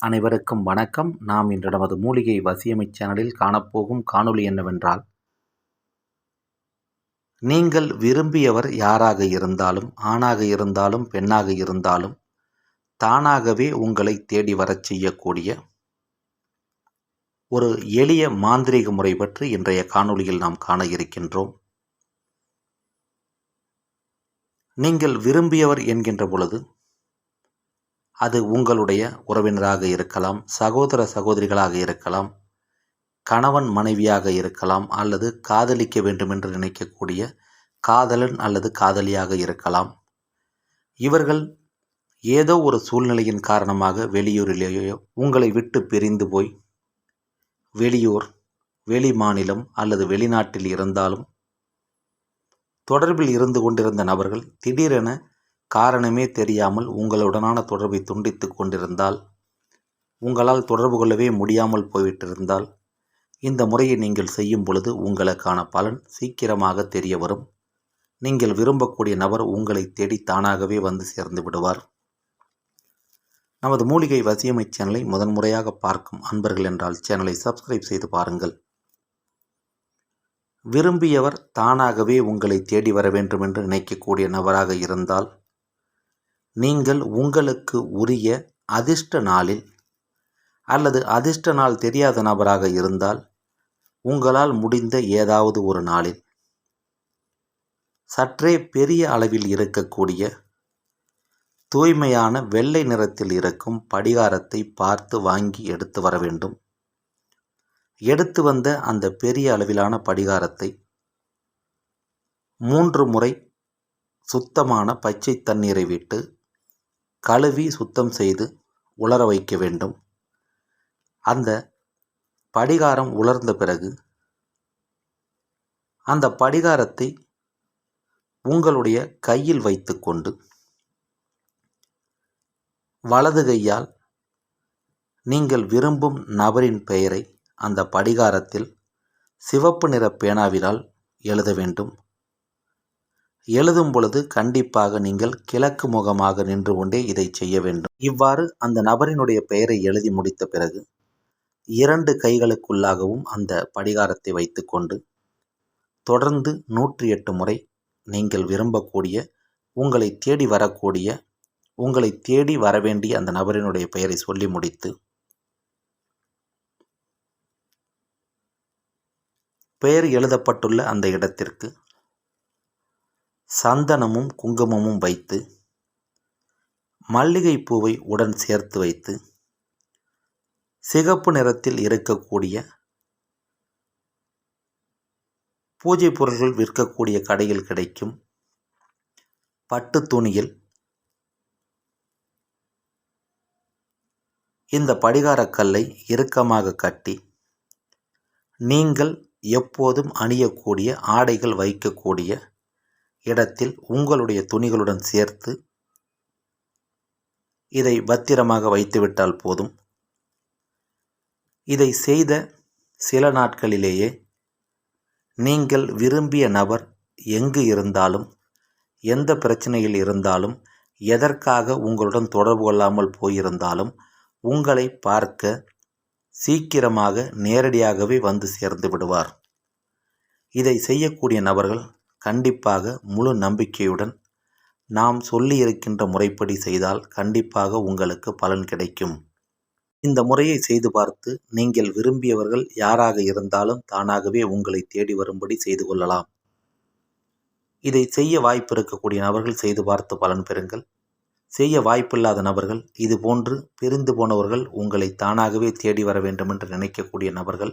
அனைவருக்கும் வணக்கம். நாம் இன்று நமது மூலிகை வசியமை சேனலில் காணப்போகும் காணொளி என்னவென்றால் நீங்கள் விரும்பியவர் யாராக இருந்தாலும் ஆணாக இருந்தாலும் பெண்ணாக இருந்தாலும் தானாகவே உங்களை தேடி வரச் செய்யக்கூடிய ஒரு எளிய மாந்திரீக முறை பற்றி இன்றைய காணொளியில் நாம் காண இருக்கின்றோம். நீங்கள் விரும்பியவர் என்கின்ற பொழுது அது உங்களுடைய உறவினராக இருக்கலாம் சகோதர சகோதரிகளாக இருக்கலாம் கணவன் மனைவியாக இருக்கலாம் அல்லது காதலிக்க வேண்டும் என்று நினைக்கக்கூடிய காதலன் அல்லது காதலியாக இருக்கலாம். இவர்கள் ஏதோ ஒரு சூழ்நிலையின் காரணமாக வெளியூரிலேயோ உங்களை விட்டு பிரிந்து போய் வெளியூர் வெளி மாநிலம் அல்லது வெளிநாட்டில் இருந்தாலும் தொடர்பில் இருந்து கொண்டிருந்த நபர்கள் திடீரென காரணமே தெரியாமல் உங்களுடனான தொடர்பை துண்டித்து கொண்டிருந்தால் உங்களால் தொடர்பு கொள்ளவே முடியாமல் போய்விட்டிருந்தால் இந்த முறையை நீங்கள் செய்யும் பொழுது உங்களுக்கான பலன் சீக்கிரமாக தெரிய வரும் நீங்கள் விரும்பக்கூடிய நபர் உங்களை தேடி தானாகவே வந்து சேர்ந்து விடுவார். நமது மூலிகை வசியமை சேனலை முதன்முறையாக பார்க்கும் அன்பர்கள் என்றால் சேனலை சப்ஸ்கிரைப் செய்து பாருங்கள். விரும்பியவர் தானாகவே உங்களை தேடி வர வேண்டும் என்று நினைக்கக்கூடிய நபராக இருந்தால் நீங்கள் உங்களுக்கு உரிய அதிர்ஷ்ட நாளில் அல்லது அதிர்ஷ்ட நாள் தெரியாத நபராக இருந்தால் உங்களால் முடிந்த ஏதாவது ஒரு நாளில் சற்றே பெரிய அளவில் இருக்கக்கூடிய தூய்மையான வெள்ளை நிறத்தில் இருக்கும் படிகாரத்தை பார்த்து வாங்கி எடுத்து வர வேண்டும். எடுத்து வந்த அந்த பெரிய அளவிலான படிகாரத்தை மூன்று முறை சுத்தமான பச்சை தண்ணீரை விட்டு கழுவி சுத்தம் செய்து உலர வைக்க வேண்டும். அந்த படிகாரம் உலர்ந்த பிறகு அந்த படிகாரத்தை உங்களுடைய கையில் வைத்துக்கொண்டு வலது கையால் நீங்கள் விரும்பும் நபரின் பெயரை அந்த படிகாரத்தில் சிவப்பு நிற பேனாவினால் எழுத வேண்டும். எழுதும் பொழுது கண்டிப்பாக நீங்கள் கிழக்கு முகமாக நின்று கொண்டே இதை செய்ய வேண்டும். இவ்வாறு அந்த நபரினுடைய பெயரை எழுதி முடித்த பிறகு இரண்டு கைகளுக்குள்ளாகவும் அந்த படிகாரத்தை வைத்துக்கொண்டு தொடர்ந்து நூற்றி எட்டு முறை நீங்கள் விரும்பக்கூடிய உங்களை தேடி வரக்கூடிய உங்களை தேடி வரவேண்டிய அந்த நபரினுடைய பெயரை சொல்லி முடித்து பெயர் எழுதப்பட்டுள்ள அந்த இடத்திற்கு சந்தனமும் குங்குமமும் வைத்து மல்லிகைப்பூவை உடன் சேர்த்து வைத்து சிகப்பு நிறத்தில் இருக்கக்கூடிய பூஜை பொருள்கள் விற்கக்கூடிய கடையில் கிடைக்கும் பட்டு துணியில் இந்த படிகாரக்கல்லை இறுக்கமாக கட்டி நீங்கள் எப்போதும் அணியக்கூடிய ஆடைகள் வைக்கக்கூடிய இடத்தில் உங்களுடைய துணிகளுடன் சேர்த்து இதை பத்திரமாக வைத்துவிட்டால் போதும். இதை செய்த சில நாட்களிலேயே நீங்கள் விரும்பிய நபர் எங்கு இருந்தாலும் எந்த பிரச்சனையில் இருந்தாலும் எதற்காக உங்களுடன் தொடர்பு கொள்ளாமல் போயிருந்தாலும் உங்களை பார்க்க சீக்கிரமாக நேரடியாகவே வந்து சேர்ந்து விடுவார். இதை செய்யக்கூடிய நபர்கள் கண்டிப்பாக முழு நம்பிக்கையுடன் நாம் சொல்லியிருக்கின்ற முறைப்படி செய்தால் கண்டிப்பாக உங்களுக்கு பலன் கிடைக்கும். இந்த முறையை செய்து பார்த்து நீங்கள் விரும்பியவர்கள் யாராக இருந்தாலும் தானாகவே உங்களை தேடி வரும்படி செய்து கொள்ளலாம். இதை செய்ய வாய்ப்பு இருக்கக்கூடிய நபர்கள் செய்து பார்த்து பலன் பெறுங்கள். செய்ய வாய்ப்பில்லாத நபர்கள் இது போன்று பிரிந்து போனவர்கள் உங்களை தானாகவே தேடி வர வேண்டும் என்று நினைக்கக்கூடிய நபர்கள்